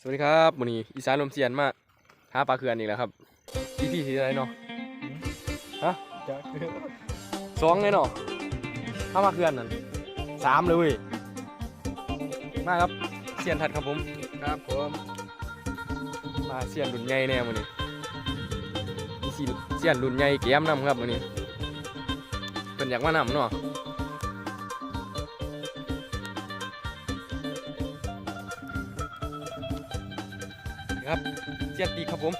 สวัสดีครับวันนี้อีสานลมเสียนมาหาปลาเขื่อนอีกแล้วครับพี่พี่ที่อะไรเนาะฮะจะคือสองเลยเนาะถ้ามาเขื่อนนั่นสามเลยเว้ยมาครับเสียนทัดครับผมครับผมมาเสียนรุ่นใหญ่แน่วันนี้มีสิเสียนรุ่นใหญ่แก้มนำครับวันนี้เป็นอยากมานำเนาะ ครับเสียนปีครับผม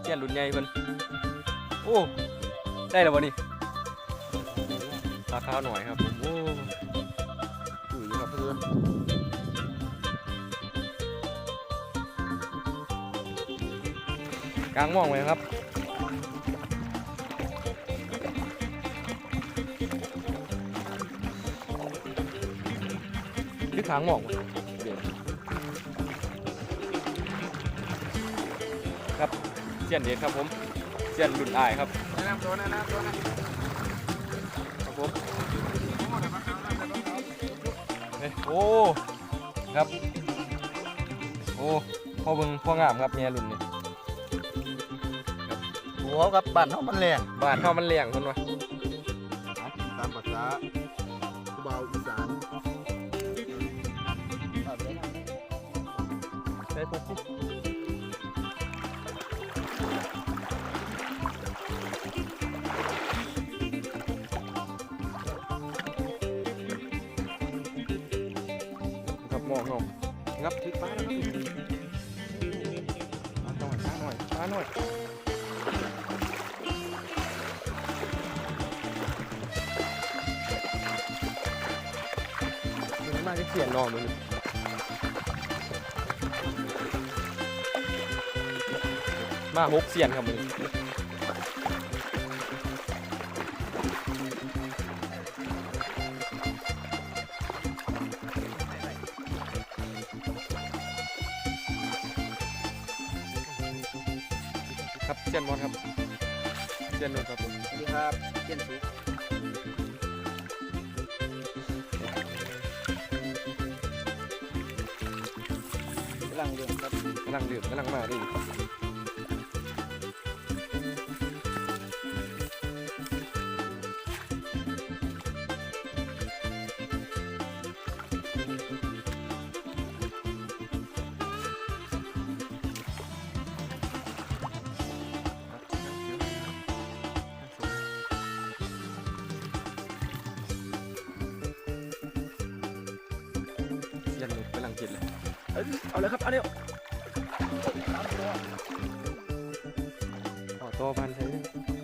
เสียนรุ่นใหญ่เพิ่นโอ้ได้แล้ววันนี้ราคาวหน่อยครับผมโอ้อยู่ครับเพื่อนกลางหมองไว้ครับคือขางหมองเดี๋ย สียนเด็ดครับผมเสียนรุ่นอายครับแนะนำตัวแนะนำตัวนะครับผมเฮ้ยโอ้ครับ โอ้พ่อเบิงพ่องามครับเนี่ยรุ่นนี้หัวกับบ้านเขามันแรงบ้านเข้ามันเลี้ยงคนวะหากินตามภาษาผู้บ่าวอีสานใช่ปุ๊บครับาจะเขียนนอนมันมาหกเสียนครับมึงครับเสียนบอลครับเสียนนุ่นครับผมสวัสดีครับเชียนสุำลังเดื่มกำลังมาดิเสียนนุ่นกำลังกินเลยเอ้ยเอาเลยครับ เอาเดี๋ย วต่อตัวพันใช้มื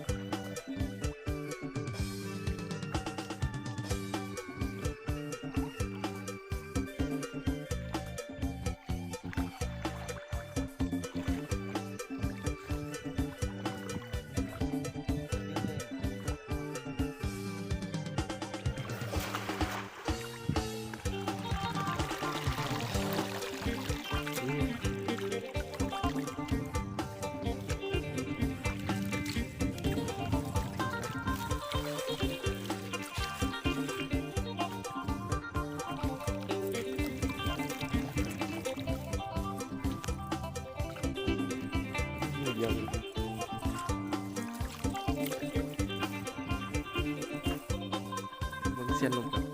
มันเ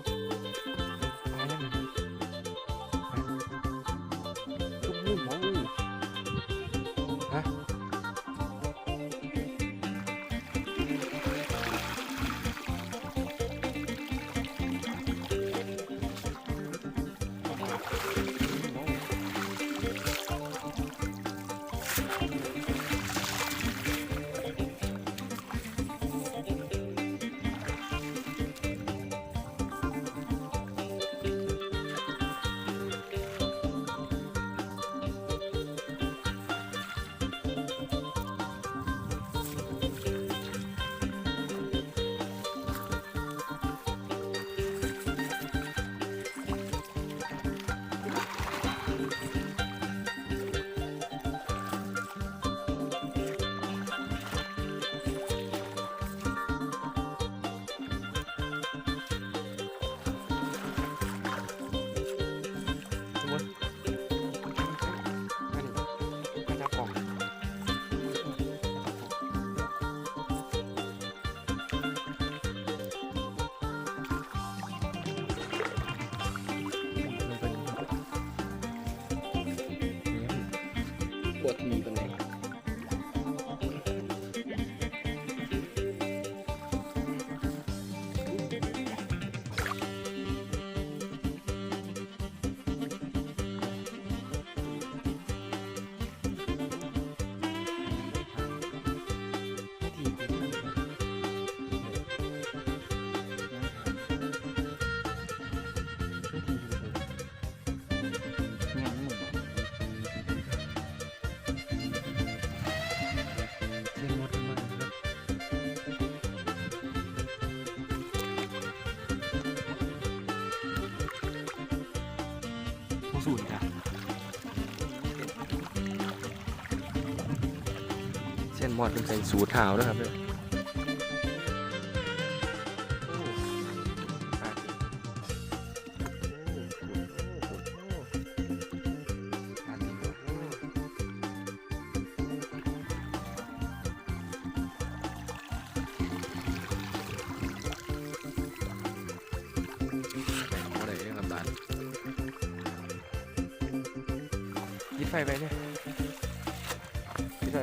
ปว สูตรนจ้ะเส้นมอดเป็นใส่สูตรเท้านะครับเนี่ย ยิดไฟไปเนี่ยยิดไฟ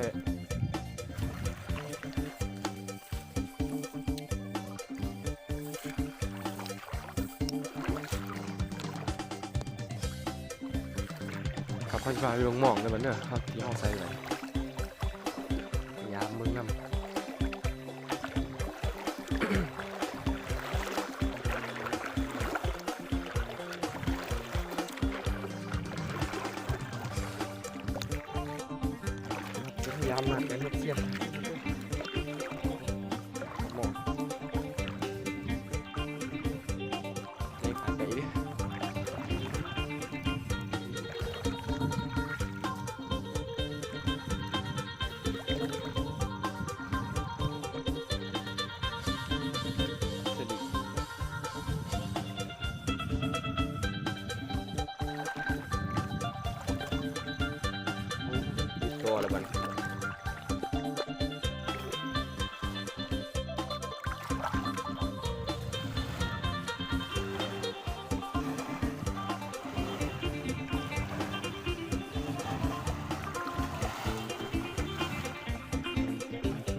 ครับข้าวฟ้าไปลงหมองเลยมันเนี่ยครับที่ห้องใส่ไว้ย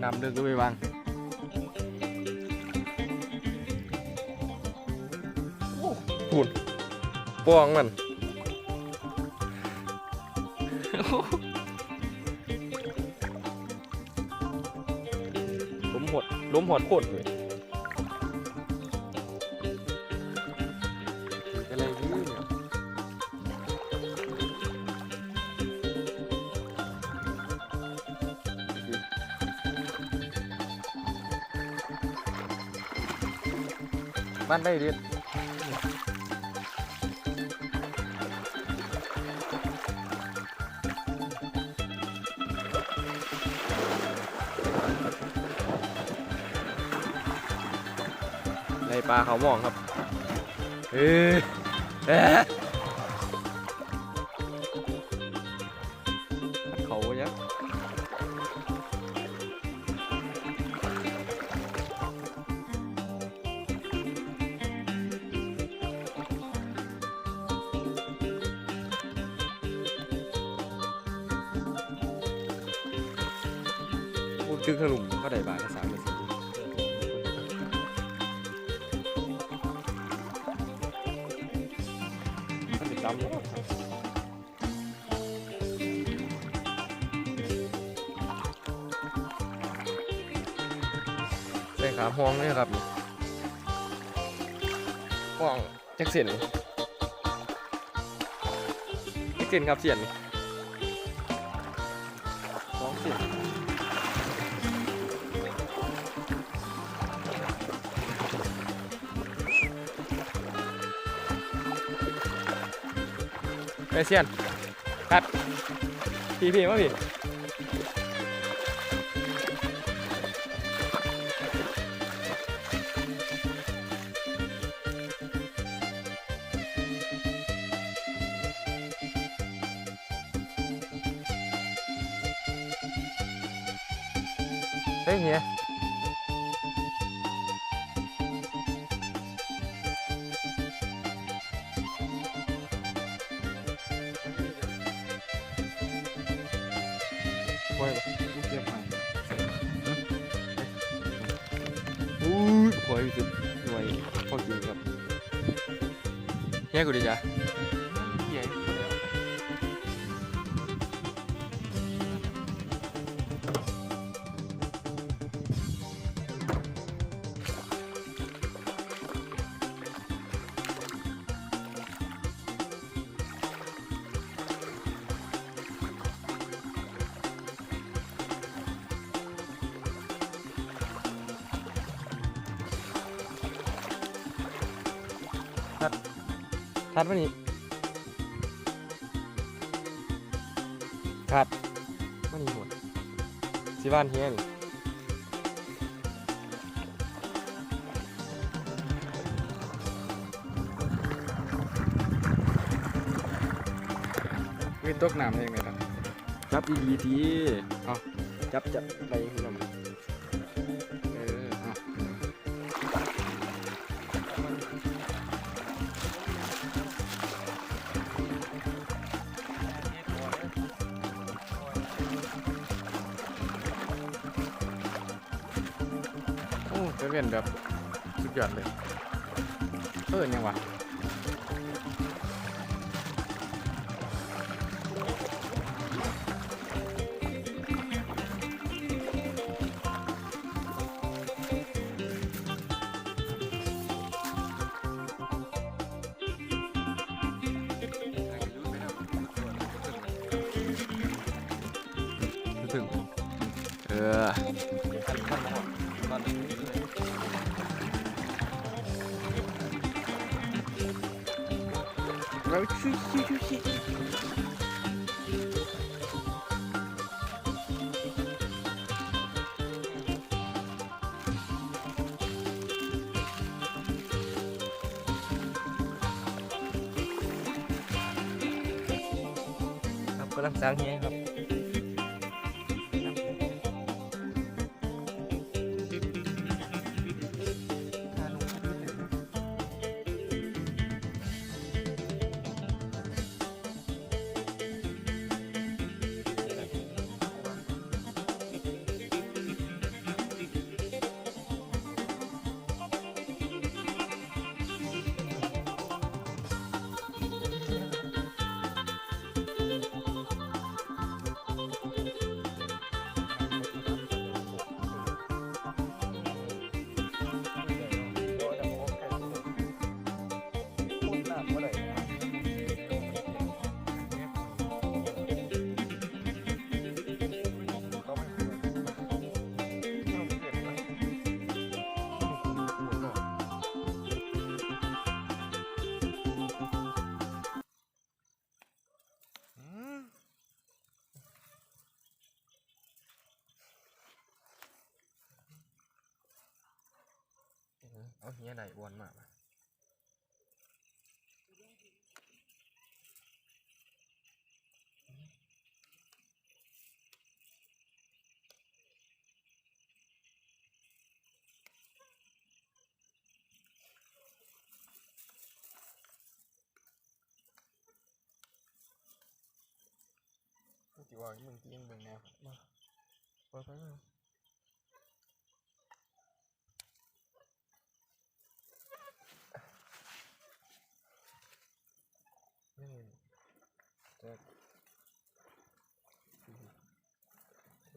นำเรื่องก็ไปวางปุ่นป้องมันล้มหดล้มหดโคตรเลย บ้านได้เรียนในปลาเขามองครับ เอ้ยเอ๊ ห้องนี่ครับห้องแจ็คเสียนแจ็คเสียนครับเสียนห้องเสียนไปเซียนคัดพี่พี่มาพี่ ปล่อยบ่กูเก็บให้อู้ยปล่อยสุดหน่วยพอกินครับแย่กูดิจ้ะ คัดมานี่คัดมานี่หมดสิบ้านเฮียนี่วินตกน้ำเองเลยครับจับดีๆทีเอาจับจับไปยังไง เวียนแบบสุดยอดเลย เออยังวะ กำลังสร้างเฮียครับ เอาเฮียไหนวนมาปะมึงจีว่ามึงจีงเบิ่งแนวมาไปไปไปนี่จะทำอะไรกันเ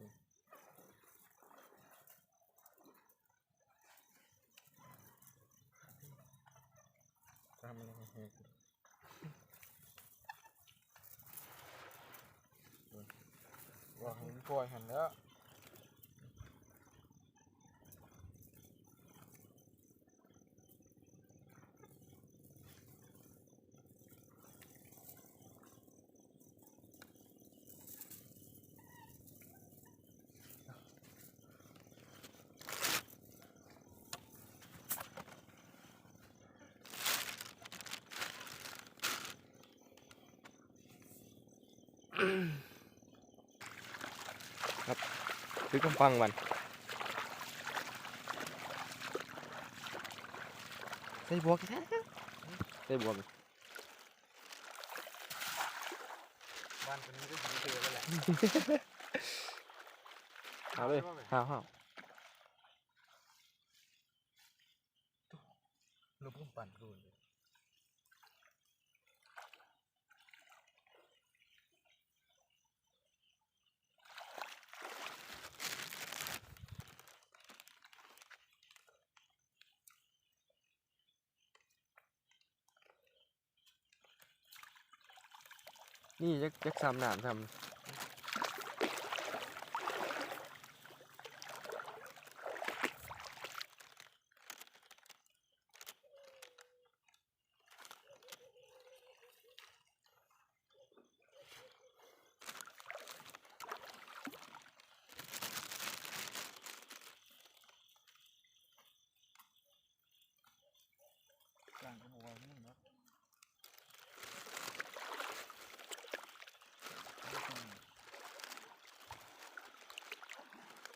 นี่ย ว่าหินกล่อยหันแล้ว ซื้อกำฟังมันใส่บวกแท้ใส่บวกบ้านคนนี้ก็สีเจอแล้วแหละเอาเลยห้าวห้าวลูกพุ่งปั่นดูน นี่จักจักสามหนามทำ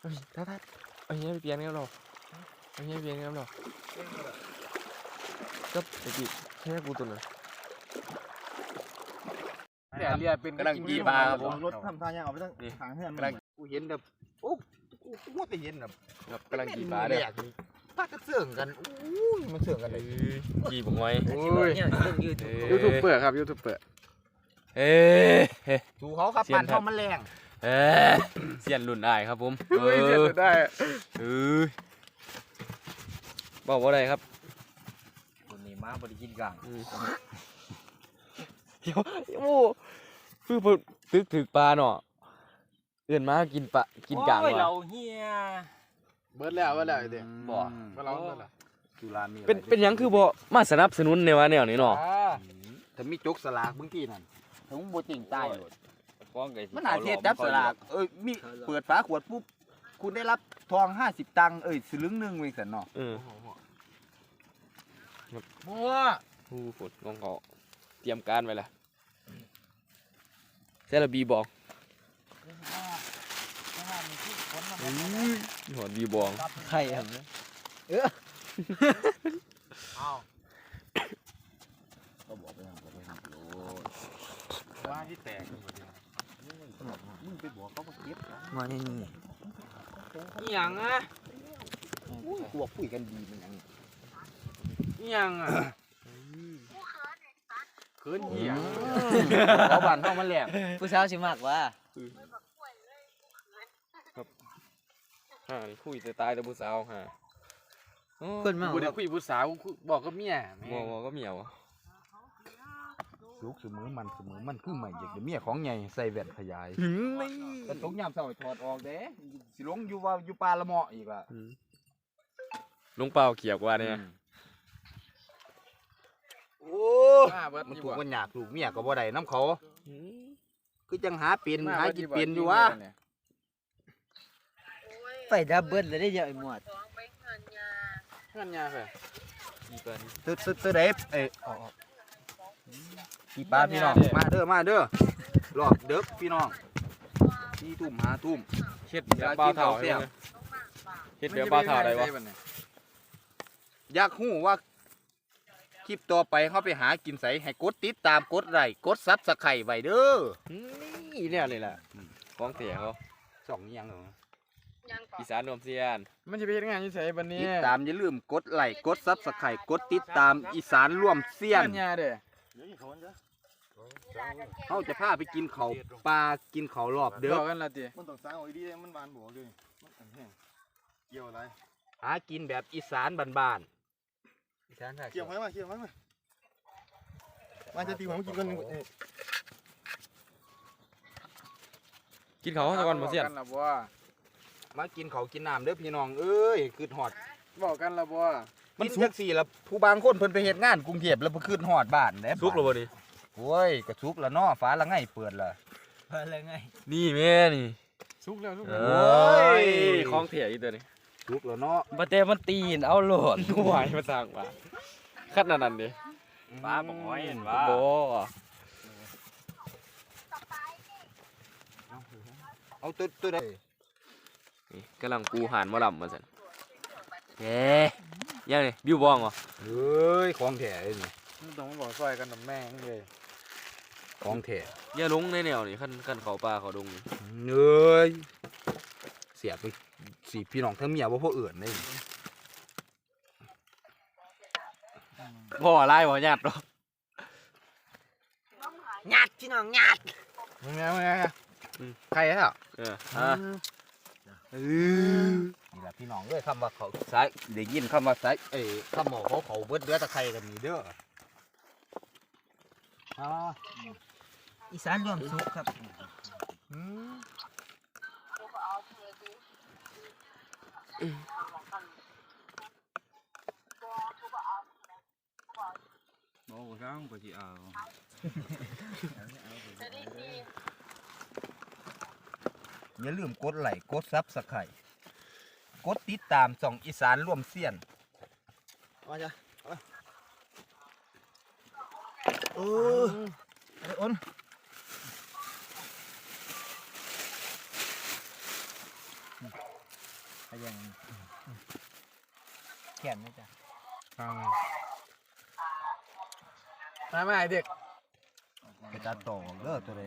เฮ้ ยท่าท่าเอาเงี้ยไปเปลี่ยนกันหรอเอาเงี้ยไปเปลี่ยนกันหรอก็ไอ้กี่แค่กูตัวนึงแต่เรียเป็นกำลังกี่บาครับผมรถทำท่ายังเอาไปตั้งทางเฮือนกำลังกูเห็นแบบโอ้กูกูว่าแต่เห็นแบบครับกำลังกี่ปลาเด้อปลากระเสื่องกันอู้ยมันเสื่องกันเลยกี่บุกไว้โอ้ยเนี่ยเรื่องยืดยูทูบเปิดครับยูทูบเปิดเอ้ยเฮ้ยถูเขาครับเสียนปานครัเท่าบมันแรง เอ้ยเสียนรุ่นได้ครับผมเอเฮ้ยเจ็อดได้เออบอกว่าอะไรครับคนนี้มาบริกินกลางอืมเดี๋ยวโอ้คือเพิ่นตึกถึกปลาเนาะเอื่นมากินปลากินกลางโอ้ยว่ะเราเฮียเบิร์ดแล้วเบิร์ดแล้วไอ้เด็กบ่ก็ร้องเบิร์ดแล้วจุฬามีอะไรเป็นเป็นหยังคือบ่มาสนับสนุนในว่าแนวนี้เนาะอ่าถ้ามีจกสลากบางทีนั่นถึงบ่จริงตายเลยฟ้องไก่มันอาจจะจับสลากเอ้ยมีเปิดฝาขวดปุ๊บคุณได้รับทอง50ตังค์เอ้ยสลึงหนึงเว้ยสันเนาะเออมัวผู้ฝนกองเขาเตรียมการไว้ละเซลบีบอกหอนบีบองใครครับเนี่ยอ้าวก็บอกไปทางไปทางโลดว่าที่แตกมึง ไปบอกเขามาเก็บนะมานี่นี่อีหยังอะอุ้ยตัวคุยกันดีมันหยังอีหยังอะเขินเหี้ยเขาบ้านเฮามันแหลกผู้สาวสิมากว่าฮ่านี่คุยแต่ตายแต่ผู้สาวฮ่าโอ้เพิ่นมากูได้คุยผู้สาวกูบอกกับเมียแม่บ่บ่ก็เมียวอะ ลูกเสมอมันเสมอมันคือใหม่อยากจะเมียของใหญ่ใส่แว่นขยายหึไม่แต่ตกยามเช้าให้ถอดออกเด้สิลงอยู่ว่าอยู่ป่าละเมาะอีกอะหึลงเปล่าเขียวกว่าเนี่ยโอ้มาเบิร์ดมันอยู่ถูกบ่มันยากลูกเมียก็บ่ได้น้ำเขาหึคือจังหาเป็นมาหาบิดกินบ่เป็นอยู่วะเนี่ยไปดับเบิ้ลเลยได้เยอะไอ้หมวดเงินยาเพิ่นอีกันตึ๊ดตึ๊ดตึ๊ดเด้เอ้ยออกออก พี่ป้าพี่น้อง มาเด้อ มาเด้อรอบเด้อพี่น้องสี่ทุ่มห้าทุ่มเฮ็ดแบบเปล่าเท่าให้เบิ่งเลยเฮ็ดแบบเปล่าเท่าได้บ่มันเนี่ยอยากฮู้ว่าคลิปต่อไปเขาไปหากินไสให้กดติดตามกดไลค์กดซับสไครต์ไว้เด้อหึนี่เนี่ยนี่แหละของเสียเขาสองอยังเหรออีสานรวมเสียน มันจะไปเฮ็ดงานอยู่ไสบัดนี้ติดตามอย่าลืมกดไลค์กดซับสไครต์กดติดตามอีสานร่วมเสียน เงินยาเด้อเขาจะพาไปกินเขาวปลากินเขาวรอบเด้บออกกันละติมันต้องสร้างเอาดีๆมันหวานบ่เลยมันแห้งเกี่ยวอะไรหากินแบบอีสานบ้านอีสานท่าเกี่ยวไว้มาเกี่ยวไว้มามาจะตีผมกินกันกินเขาวซะก่อนบ่เสียนบอกกันละบ่ๆมากินเขาวกินน้ำเด้อพี่น้องเอ้ยคือหอดบอกกันละบ่ มันสุกสี่ละผู้บางคนเพิ่นไปเฮ็ดงานกรุงเทพแล้วเพิ่นขึ้นหอดบ้านเด้สุกแล้วบ่นี่โอ้ยกระสุกแล้วเนาะฟ้าละไงเปิดละอะไรไงนี่แม่นี่สุกแล้วสุกเอแล้ว้ยของเถียอีตัวนี้สุกแล้วเนาะบ่แต่มันตีนเอาโหลดหวายมาสร้างว่าคัดนั่นนั่นดิป้าบอกให้เห็นว่าบ่เอาตัวตัวใดนี่กำลังปูหานหมะลำมาสั่นเอ๊ะ ยังนี่บิวบองเหรอเอ้ยของแท้เลยนี่มันต้องมาบอกซอยกันกับแม่งเลยของแท้อย่าลงในแนวนี่คันคันเขาป่าเขาดงนี่เอ้ยเสียบไปสีพี่น้องทั้งเมียว่าพ่อเอื่นเลยพ่อไล่บ่ญาติหรอกหยาดพี่น้องหยาดมึงไงมึงไงใครอะเออ อะนี่แหละพี่น้องเลยคำว่าเขาสายได้ยินคำว่าสายเอ้ยคำบอกเขาเขาเบิดเดือตะไคร่กันนี่เด้ออ่าอีสานรวมสุขครับอืมโอ้ช่างกว่าที่เอา อย่าลืมกดไลค์กดซับสไครต์กดติดตามส่องอีสานร่วมเสียนว่าจ้ะเออไอ้อ้นไปยังแขนไหมจ๊ะฟังมาไม่เด็กไปตัดต่อเด้อตัวใด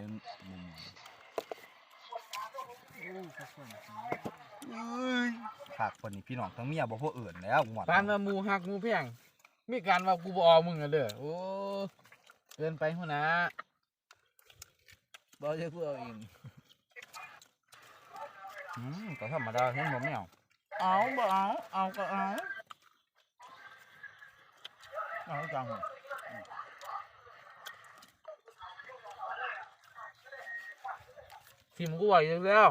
ขากคนนี้พี่น้องทั้งเมียบ่พอเอื่นแล้วหมดปานมาหมูหักหมูเพียงมีการว่ากูบเอมึงอะเด้อโอ้เกินไปหัวหนะบอกจะพูดเอาเองอืมก็ธรรมดาเห็นบ่แมวเอาบ่เอาเอาก็เอาเอาจังทีมกูไหวอยู่แล้ว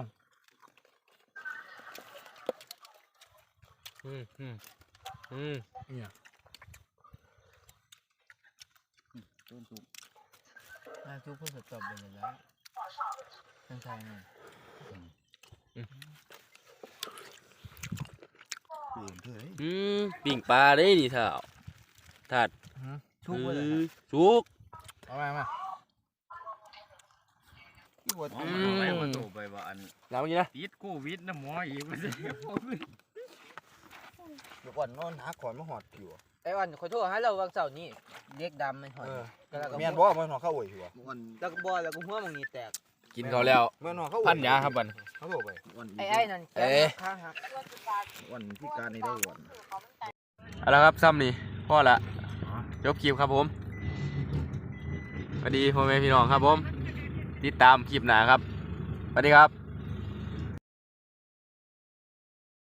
อืมอืมอืมเนี่ยต้นจุกน่าทุกผู้สตอบเลยแล้วทั้งไทยนี่เปลี่ยนเถอะอืมปิ่งปลาได้นี่เท่าถาดทุกเลยชุกเอามามาที่ว่าอืมไปว่าอันแล้วเมื่อกี้นะติดโควิดนะหมออีกว่าสิ เดี๋ยวก่อนนอนหาขอนมาหอดอยู่ไอ้วันขอโทษให้เราวันเสาร์นี้เด็กดำมันหอยก็แล้วก็แม่นบ่มาหอดเข้าโอยอยู่บ่แล้วก็บอลแล้วก็หัวมึงนี่แตกกินเขาวแล้วแม่นหอดเข้าโอยพันยาครับบันเขาบอกไปไอ้ไอ้นั่นแกเอ๊ะข้างหักวันพิการในได้วันเอาละครับซ้ำนี่พ่อละจบคลิปครับผมสวัสดีพ่อแม่พี่น้องครับผม ติดตามคลิปหนาครับสวัสดีครับ